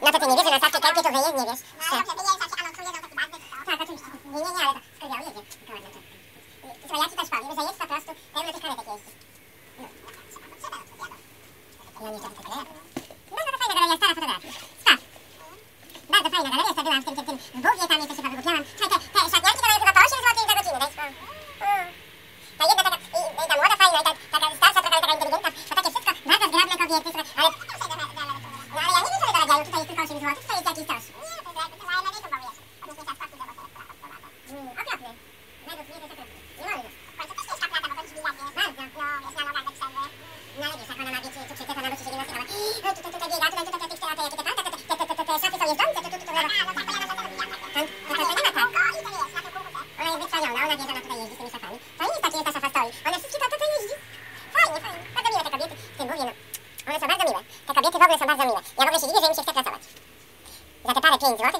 Но ты не вижу, на ставке кальки, туго есть не вижу.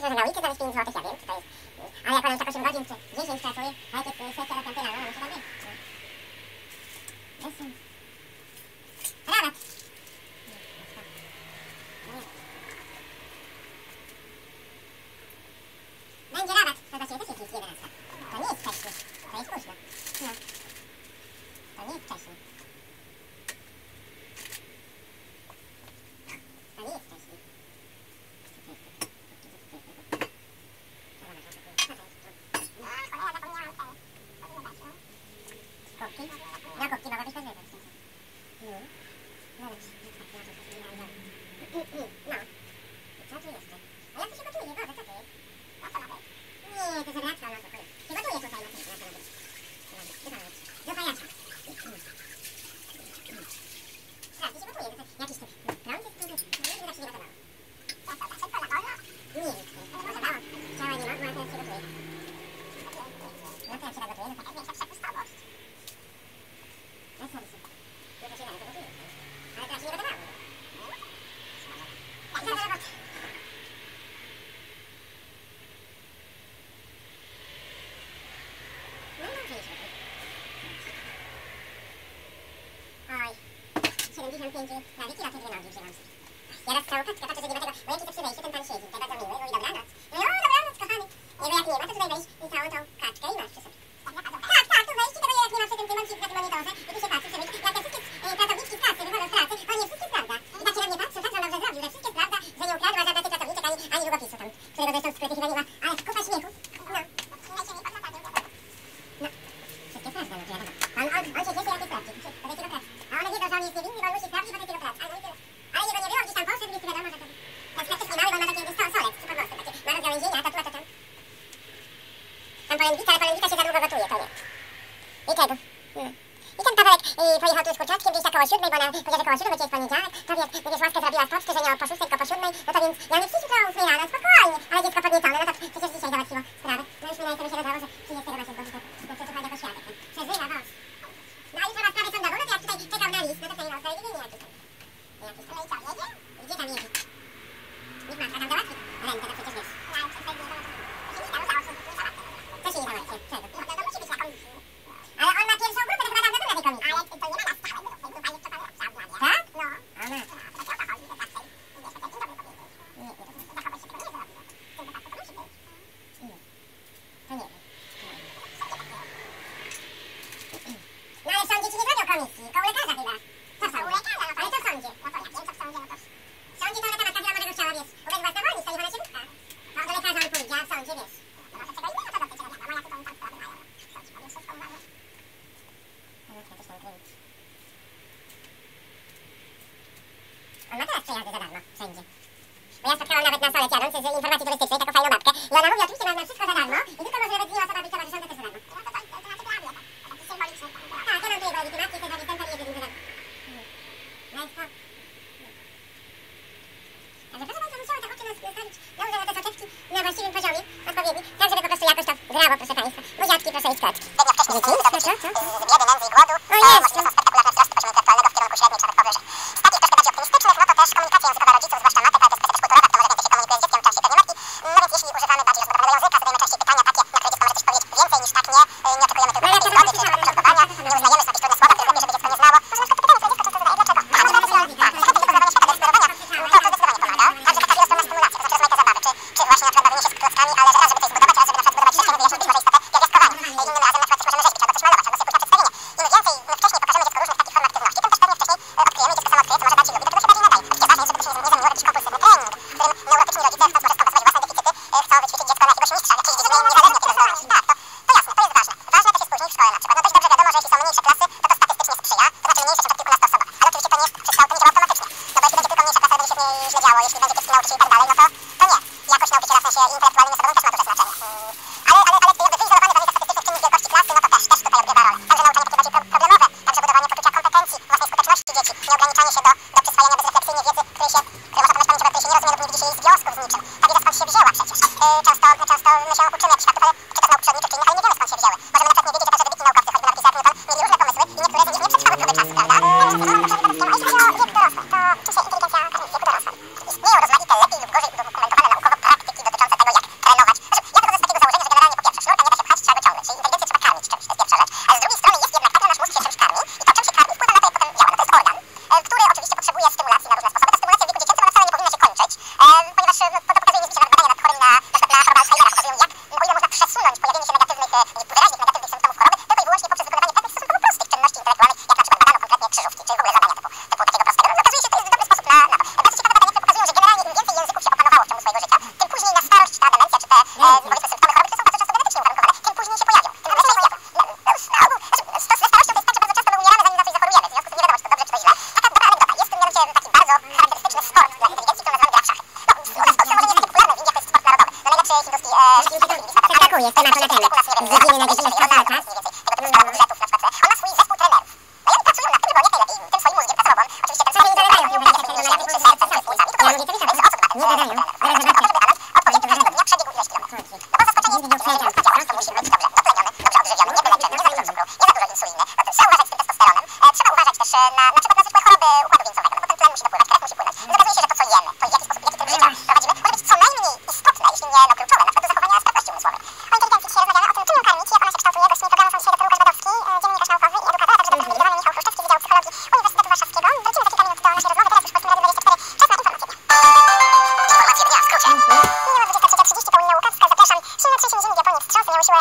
zagnały i ty zaraz pieniądz złotych, ja wiem. będzie na wiki na te dwie nogi wziąć. Ja raz całą paczkę patrzę, że nie ma tego, bo jaki to przywejście, ten pan siedzi, to bardzo miły, mówi dobranoc. No dobranoc, kochany. Jego jak nie ma, to tutaj weź całą tą kaczkę i masz wszystko.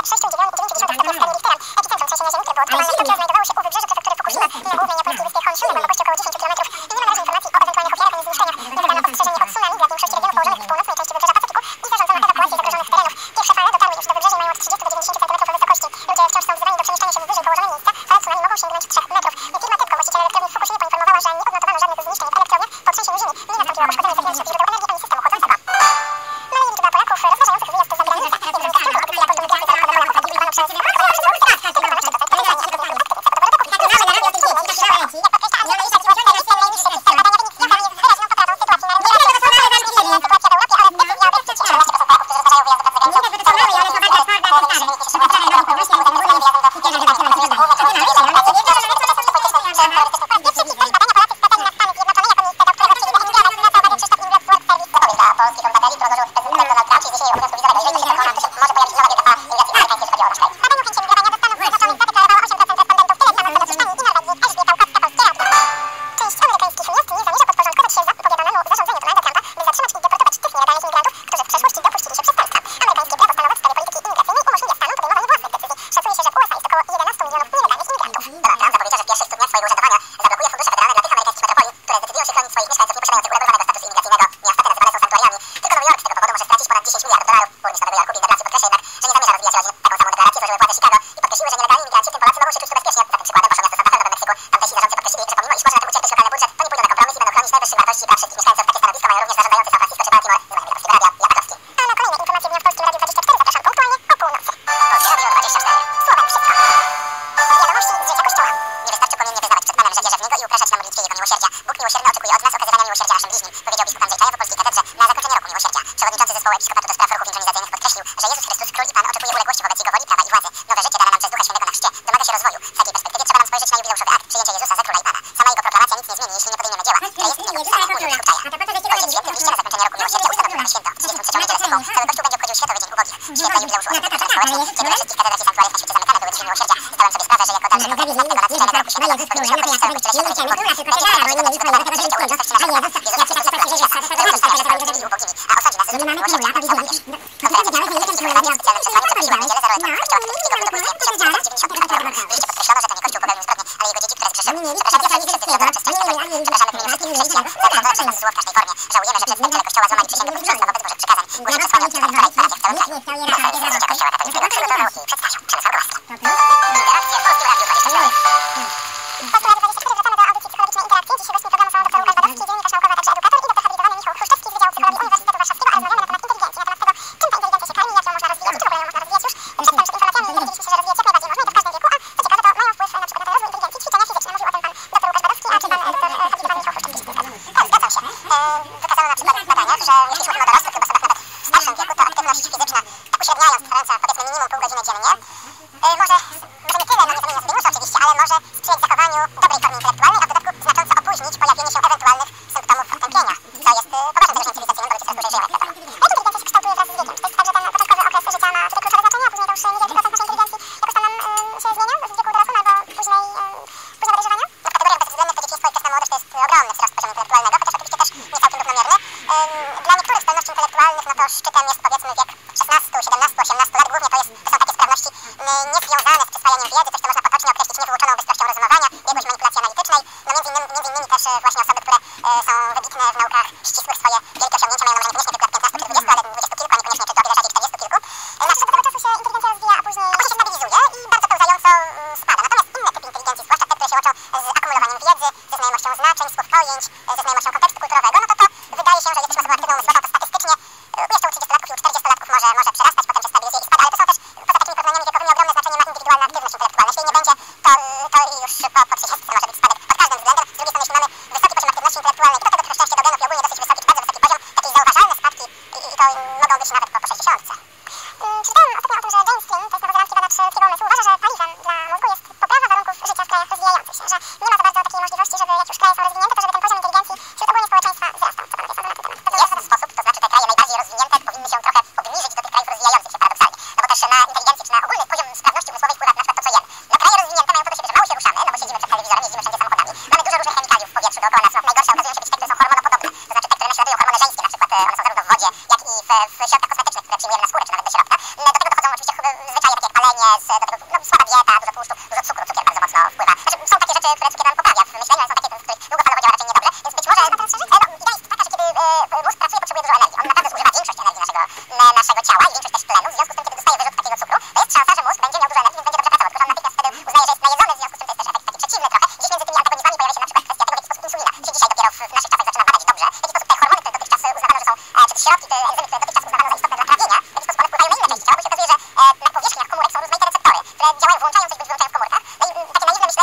Sześć i upraszać na modlitwie Jego miłosierdzia. Bóg miłosierny oczekuje od nas okazywania miłosierdzia naszym bliźnim, powiedział biskup Andrzej Czaja po Polskiej Katedrze na zakończenie roku miłosierdzia. Przewodniczący zespołu episkopatu do spraw ruchów intronizacyjnych podkreślił, że Jezus Chrystus, Król i Pan oczekuje uległości wobec Jego woli la. naturalnych, no to szczytem jest powiedzmy wiek 16, 17, 18 lat. Głównie to, jest, to są takie sprawności mm, niezwiązane z przyswajaniem wiedzy, coś co można potocznie określić niewłączoną bystrością rozumowania, biegłość manipulacji analitycznej, no między innymi, między innymi też e, właśnie osoby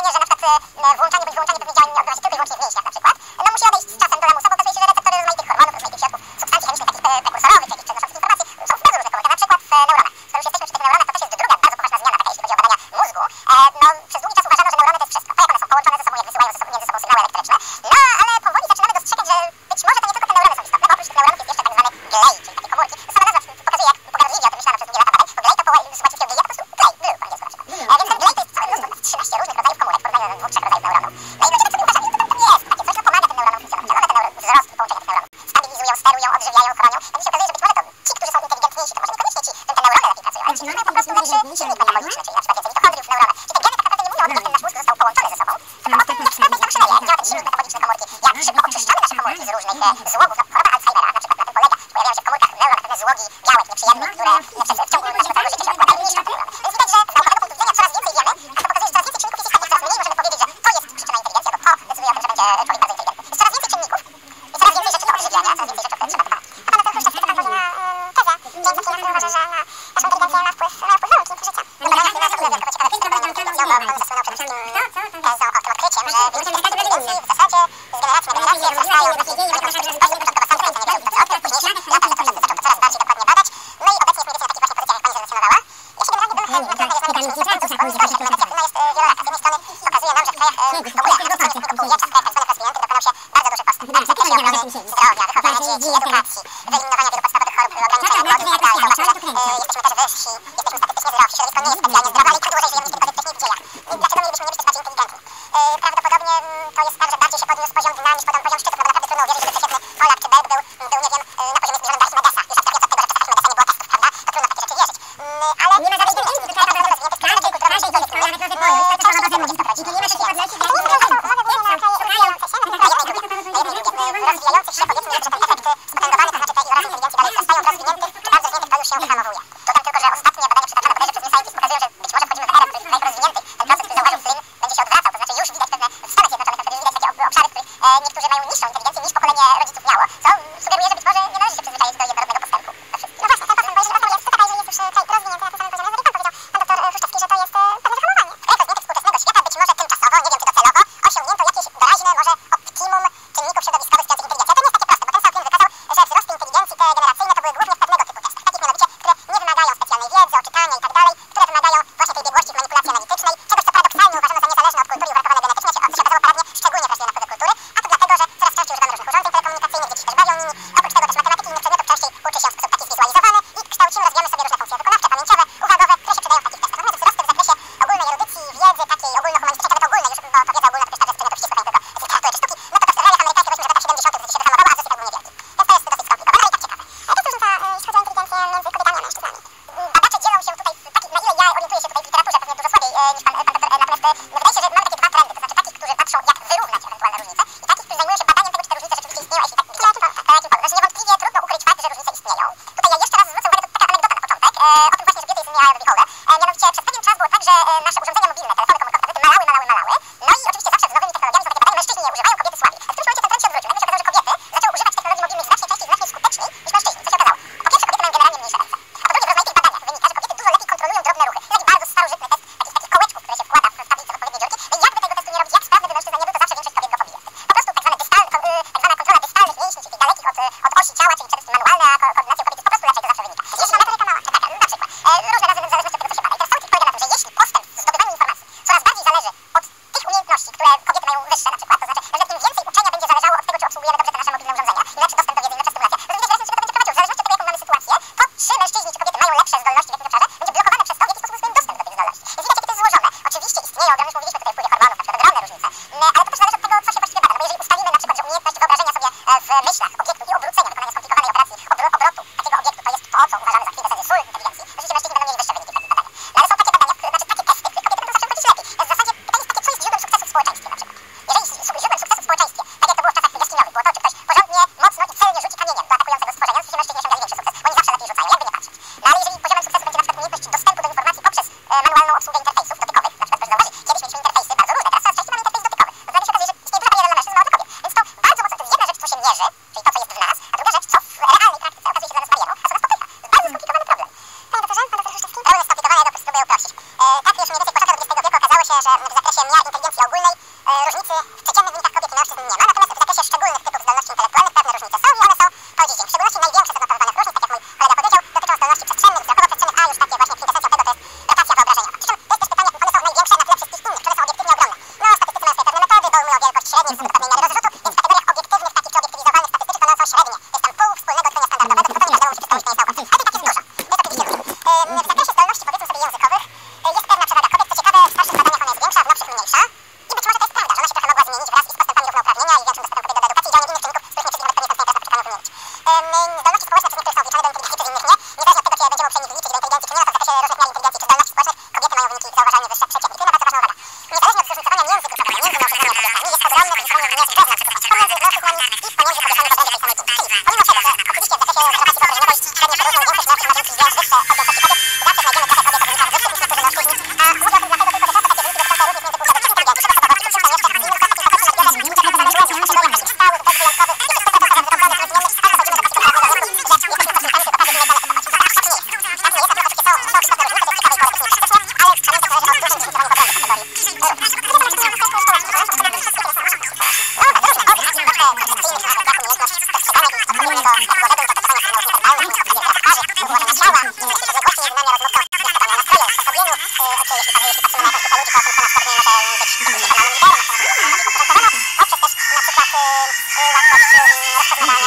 wrażenie, że na przykład e, e, włączanie bądź wyłączanie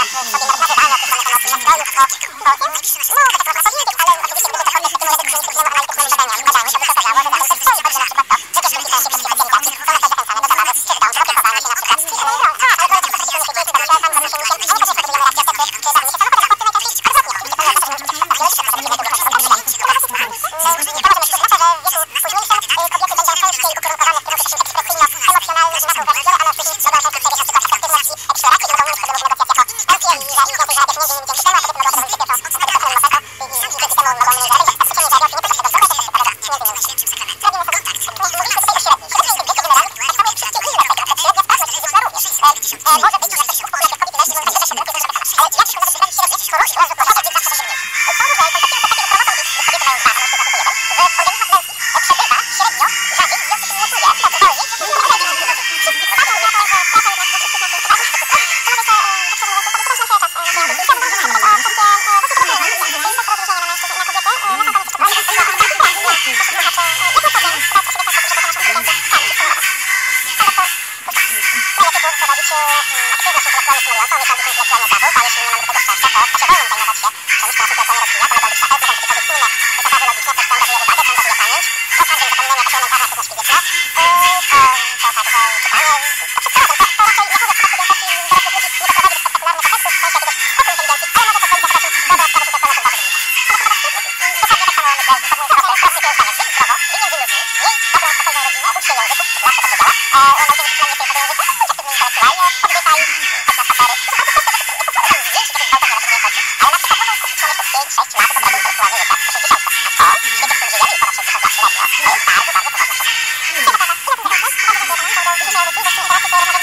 Ну,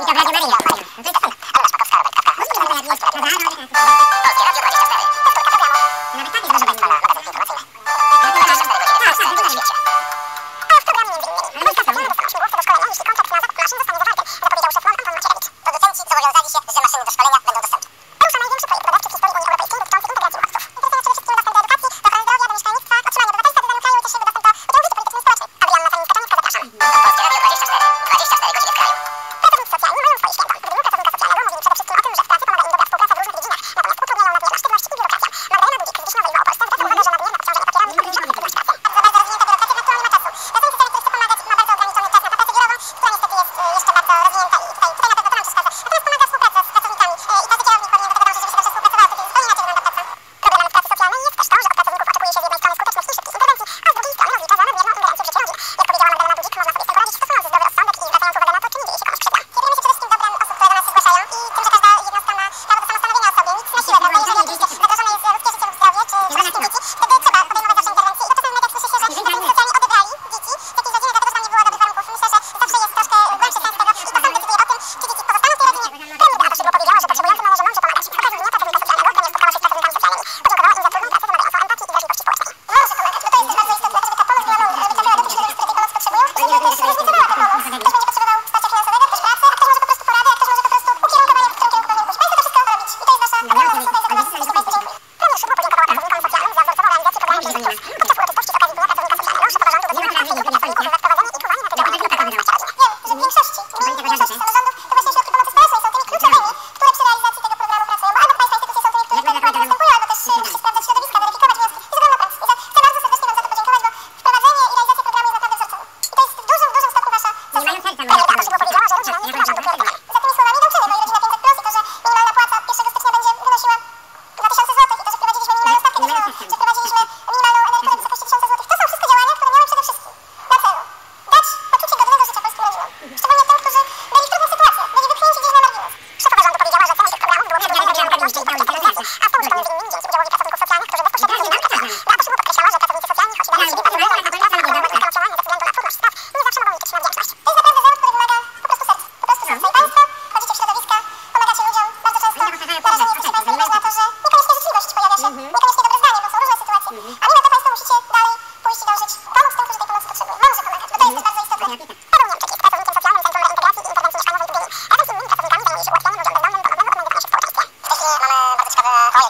一応ブラジルまでに。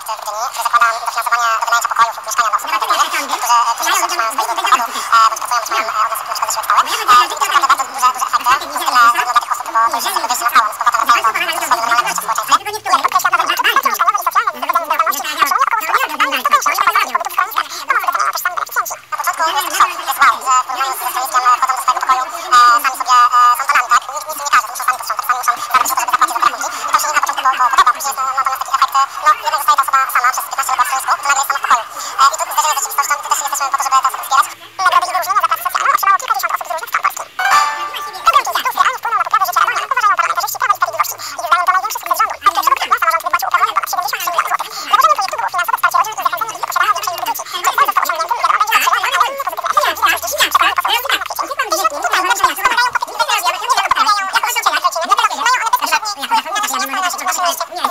w Gdyni, który zakłada dofinansowanie do wynajęcia pokojów lub mieszkania dla osób, które którzy później otrzymają z bądź pracują, otrzymają od nas jakiegoś stałe. English,